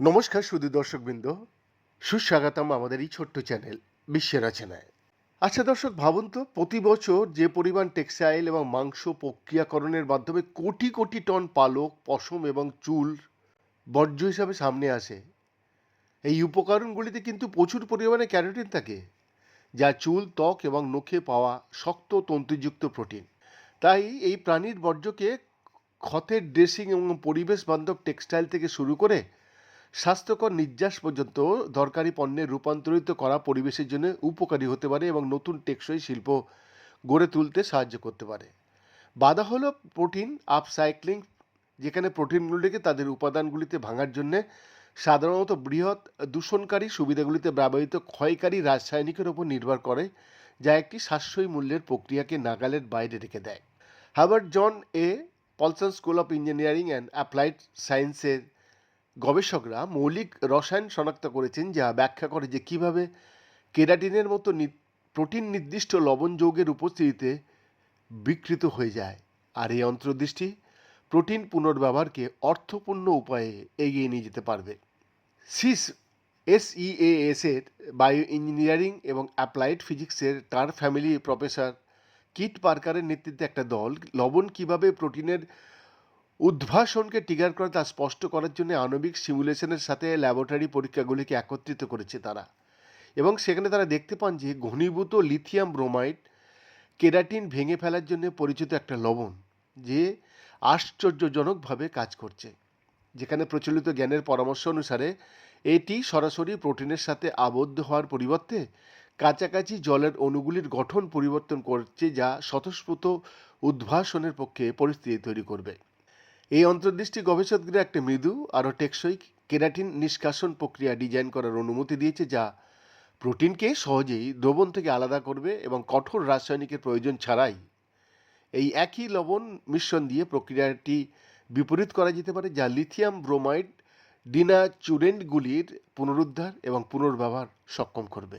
নমস্কার সুদী দর্শকবৃন্দ। সুস্বাগতম আমাদের এই ছোট্ট চ্যানেল বিশ্বের রচনায় আচ্ছা দর্শক, ভাবুন তো, প্রতি বছর যে পরিমাণ টেক্সটাইল এবং মাংস প্রক্রিয়াকরণের মাধ্যমে কোটি কোটি টন পালক, পশম এবং চুল বর্জ্য হিসাবে সামনে আসে। এই উপকরণগুলিতে কিন্তু প্রচুর পরিমাণে ক্যারোটিন থাকে, যা চুল, ত্বক এবং নখে পাওয়া শক্ত তন্তুযুক্ত প্রোটিন। তাই এই প্রাণীর বর্জ্যকে ক্ষতের ড্রেসিং এবং পরিবেশ বান্ধব টেক্সটাইল থেকে শুরু করে স্বাস্থ্যকর নির্যাস পর্যন্ত দরকারি পণ্যে রূপান্তরিত করা পরিবেশের জন্য উপকারী হতে পারে এবং নতুন টেকসই শিল্প গড়ে তুলতে সাহায্য করতে পারে। বাধা হলো প্রোটিন আপসাইক্লিং যেখানে প্রোটিনগুলিকে তাদের উপাদানগুলিতে ভাঙার জন্য সাধারণত বৃহৎ দূষণকারী সুবিধাগুলিতে ব্যবহৃত ক্ষয়কারী রাসায়নিকের উপর নির্ভর করে, যা একটি সাশ্রয়ী মূল্যের প্রক্রিয়াকে নাগালের বাইরে রেখে দেয়। Harvard John A Paulson school of engineering and applied সায়েন্সের গবেষকরা মৌলিক রসায়ন শনাক্ত করেছেন, যা ব্যাখ্যা করে যে কীভাবে কেরাটিনের মতো প্রোটিন নির্দিষ্ট লবণ যৌগের উপস্থিতিতে বিকৃত হয়ে যায়। আর এই অন্তর্দৃষ্টি প্রোটিন পুনর্ব্যবহারকে অর্থপূর্ণ উপায়ে এগিয়ে নিয়ে যেতে পারবে। সিস এসইএএস এর বায়ো ইঞ্জিনিয়ারিং এবং অ্যাপ্লাইড ফিজিক্সের তার ফ্যামিলি প্রফেসর কিট পার্কারের নেতৃত্বে একটা দল, লবণ কীভাবে প্রোটিনের উদ্ভাসনকে ট্রিগার করে তা স্পষ্ট করার জন্য আণবিক সিমুলেশনের সাথে ল্যাবরেটরি পরীক্ষাগুলিকে একত্রিত করেছে তারা। এবং সেখানে তারা দেখতে পান যে ঘনীভূত লিথিয়াম ব্রোমাইড কেরাটিন ভেঙে ফেলার জন্য পরিচিত একটা লবণ, যে আশ্চর্যজনকভাবে কাজ করছে। যেখানে প্রচলিত জ্ঞানের পরামর্শ অনুসারে এটি সরাসরি প্রোটিনের সাথে আবদ্ধ হওয়ার পরিবর্তে কাছাকাছি জলের অণুগুলির গঠন পরিবর্তন করছে যা স্বতঃস্ফূর্ত উদ্ভাসনের পক্ষে পরিস্থিতি তৈরি করবে। এই অন্তর্দৃষ্টি গবেষকদের একটা মৃদু আরও টেকসই কেরাটিন নিষ্কাশন প্রক্রিয়া ডিজাইন করার অনুমতি দিয়েছে যা প্রোটিনকে সহজেই দ্রবণ থেকে আলাদা করবে এবং কঠোর রাসায়নিকের প্রয়োজন ছাড়াই। এই একই লবণ মিশ্রণ দিয়ে প্রক্রিয়াটি বিপরীত করা যেতে পারে যা লিথিয়াম ব্রোমাইড ডিনাচুরেন্টগুলির পুনরুদ্ধার এবং পুনর্ব্যবহার সক্ষম করবে।